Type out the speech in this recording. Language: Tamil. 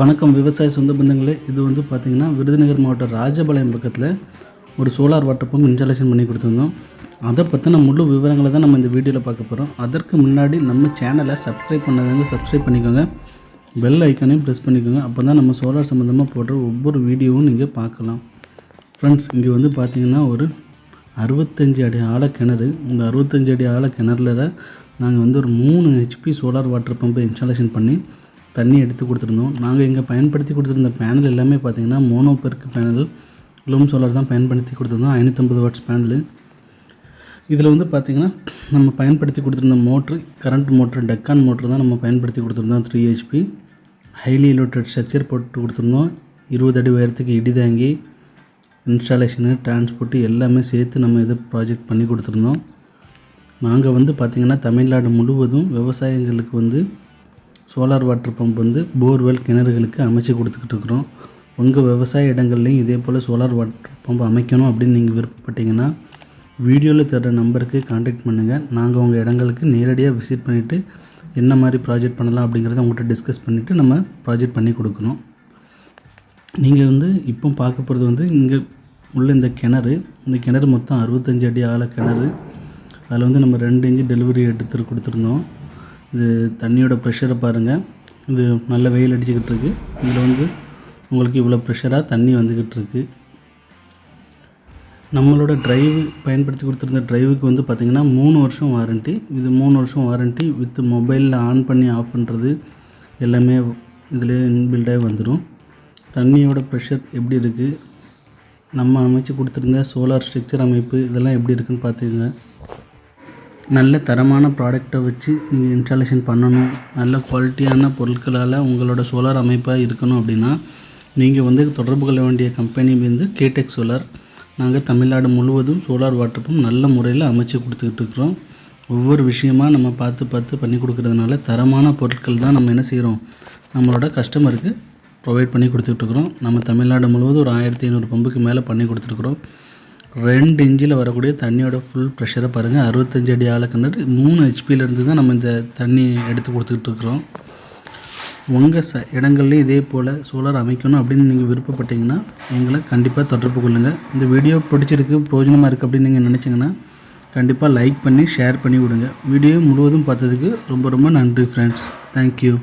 வணக்கம். விவசாய சொந்த பந்தங்களே இது வந்து பார்த்திங்கன்னா விருதுநகர் மாவட்டம் ராஜபாளையம் பக்கத்தில் ஒரு சோலார் வாட்டர் பம்ப் இன்ஸ்டாலேஷன் பண்ணி கொடுத்துருந்தோம். அதை பற்றின முழு விவரங்களை தான் நம்ம இந்த வீடியோவில் பார்க்க போகிறோம் அதற்கு முன்னாடி நம்ம சேனலை சப்ஸ்கிரைப் பண்ணாதவங்க சப்ஸ்கிரைப் பண்ணிக்கோங்க. பெல் ஐக்கானையும் ப்ரெஸ் பண்ணிக்கோங்க. அப்போ தான் நம்ம சோலார் சம்மந்தமாக போடுற ஒவ்வொரு வீடியோவும் நீங்கள் பார்க்கலாம். ஃப்ரெண்ட்ஸ் இங்கே வந்து பார்த்திங்கன்னா ஒரு அறுபத்தஞ்சு அடி ஆழ கிணறு. இந்த அறுபத்தஞ்சு அடி ஆழ கிணறுல நாங்கள் வந்து ஒரு மூணு ஹெச்பி சோலார் வாட்டர் பம்பை இன்ஸ்டாலேஷன் பண்ணி தண்ணி எடுத்து கொடுத்துருந்தோம். நாங்கள் இங்கே பயன்படுத்தி கொடுத்துருந்த பேனல் எல்லாமே பார்த்திங்கன்னா மோனோ பெருக்கு பேனல் லூம் சோலார் தான் பயன்படுத்தி கொடுத்துருந்தோம். ஐநூற்றம்பது வாட்ஸ் பேனலு இதில் வந்து பார்த்திங்கன்னா நம்ம பயன்படுத்தி கொடுத்துருந்த மோட்ரு கரண்ட் மோட்ரு டக்கான் மோட்ரு தான் நம்ம பயன்படுத்தி கொடுத்துருந்தோம் three HP highly elevated structure போட்டு கொடுத்துருந்தோம். இருபது அடி உயரத்துக்கு இடிதாங்கி இன்ஸ்டாலேஷனு டிரான்ஸ்போர்ட்டு எல்லாமே சேர்த்து நம்ம இது ப்ராஜெக்ட் பண்ணி கொடுத்துருந்தோம். நாங்கள் வந்து பார்த்திங்கன்னா தமிழ்நாடு முழுவதும் விவசாயிகளுக்கு வந்து சோலார் வாட்டர் பம்ப் வந்து போர்வெல் கிணறுகளுக்கு அமைச்சு கொடுத்துக்கிட்டு இருக்கிறோம். உங்கள் விவசாய இடங்கள்லையும் இதே போல் சோலார் வாட்டர் பம்ப் அமைக்கணும் அப்படின்னு நீங்கள் விருப்பப்பட்டீங்கன்னா வீடியோவில் தர்ற நம்பருக்கு காண்டாக்ட் பண்ணுங்கள் நாங்கள் உங்கள் இடங்களுக்கு நேரடியாக விசிட் பண்ணிவிட்டு என்ன மாதிரி ப்ராஜெக்ட் பண்ணலாம் அப்படிங்கிறத உங்கள்கிட்ட டிஸ்கஸ் பண்ணிவிட்டு நம்ம ப்ராஜெக்ட் பண்ணி கொடுக்கணும். நீங்கள் வந்து இப்போ பார்க்க போகிறது வந்து இங்கே உள்ள இந்த கிணறு இந்த கிணறு மொத்தம் அறுபத்தஞ்சு அடி ஆழ கிணறு. அதில் வந்து நம்ம ரெண்டு இன்ச்சு டெலிவரி எடுத்து கொடுத்துருந்தோம். இது தண்ணியோட ப்ரெஷரை பாருங்கள் இது நல்ல வெயில் அடிச்சுக்கிட்டு இருக்குது இதில் வந்து உங்களுக்கு இவ்வளோ ப்ரெஷராக தண்ணி வந்துக்கிட்டு இருக்குது நம்மளோட ட்ரைவ் பயன்படுத்தி கொடுத்துருந்த ட்ரைவுக்கு வந்து பார்த்திங்கன்னா மூணு வருஷம் வாரண்ட்டி இது மூணு வருஷம் வாரண்ட்டி வித் மொபைலில் ஆன் பண்ணி ஆஃப் பண்ணுறது எல்லாமே இதிலே இன்பில்டாகி வந்துடும் தண்ணியோட ப்ரெஷர் எப்படி இருக்குது நம்ம அமைச்சு கொடுத்துருந்த சோலார் ஸ்ட்ரக்சர் அமைப்பு இதெல்லாம் எப்படி இருக்குன்னு பார்த்துக்கங்க நல்ல தரமான ப்ராடக்டை வச்சு நீங்கள் இன்ஸ்டாலேஷன் பண்ணணும். நல்ல குவாலிட்டியான பொருட்களால் உங்களோட சோலார் அமைப்பாக இருக்கணும் அப்படின்னா நீங்கள் வந்து தொடர்பு கொள்ள வேண்டிய கம்பெனி வந்து கேடெக் சோலார் நாங்கள் தமிழ்நாடு முழுவதும் சோலார் வாட்டர் பம்ப் நல்ல முறையில் அமைச்சு கொடுத்துக்கிட்டு இருக்கிறோம். ஒவ்வொரு விஷயமா நம்ம பார்த்து பார்த்து பண்ணி கொடுக்குறதுனால தரமான பொருட்கள் தான் நம்ம என்ன செய்கிறோம் நம்மளோட கஸ்டமருக்கு ப்ரொவைட் பண்ணி கொடுத்துக்கிட்டு நம்ம தமிழ்நாடு முழுவதும் ஒரு ஆயிரத்தி ஐநூறு பம்புக்கு மேலே பண்ணி கொடுத்துருக்குறோம் ரெண்டு இன்ச்சில் வரக்கூடிய தண்ணியோட ஃபுல் ப்ரெஷரை பாருங்கள் அறுபத்தஞ்சு அடி ஆழக்கிணறு மூணு ஹெச்பியிலேருந்து தான் நம்ம இந்த தண்ணி எடுத்து கொடுத்துக்கிட்டு இருக்கிறோம். உங்கள் ச இடங்கள்லையும் இதே போல் சோலார் அமைக்கணும் அப்படின்னு நீங்கள் விருப்பப்பட்டீங்கன்னா எங்களை கண்டிப்பாக தொடர்பு கொள்ளுங்கள் இந்த வீடியோ பிடிச்சிருக்கு பிரயோஜனமாக இருக்குது அப்படின்னு நீங்கள் நினச்சிங்கன்னா கண்டிப்பாக லைக் பண்ணி ஷேர் பண்ணி விடுங்க. வீடியோ முழுவதும் பார்த்ததுக்கு ரொம்ப ரொம்ப நன்றி ஃப்ரெண்ட்ஸ் தேங்க்யூ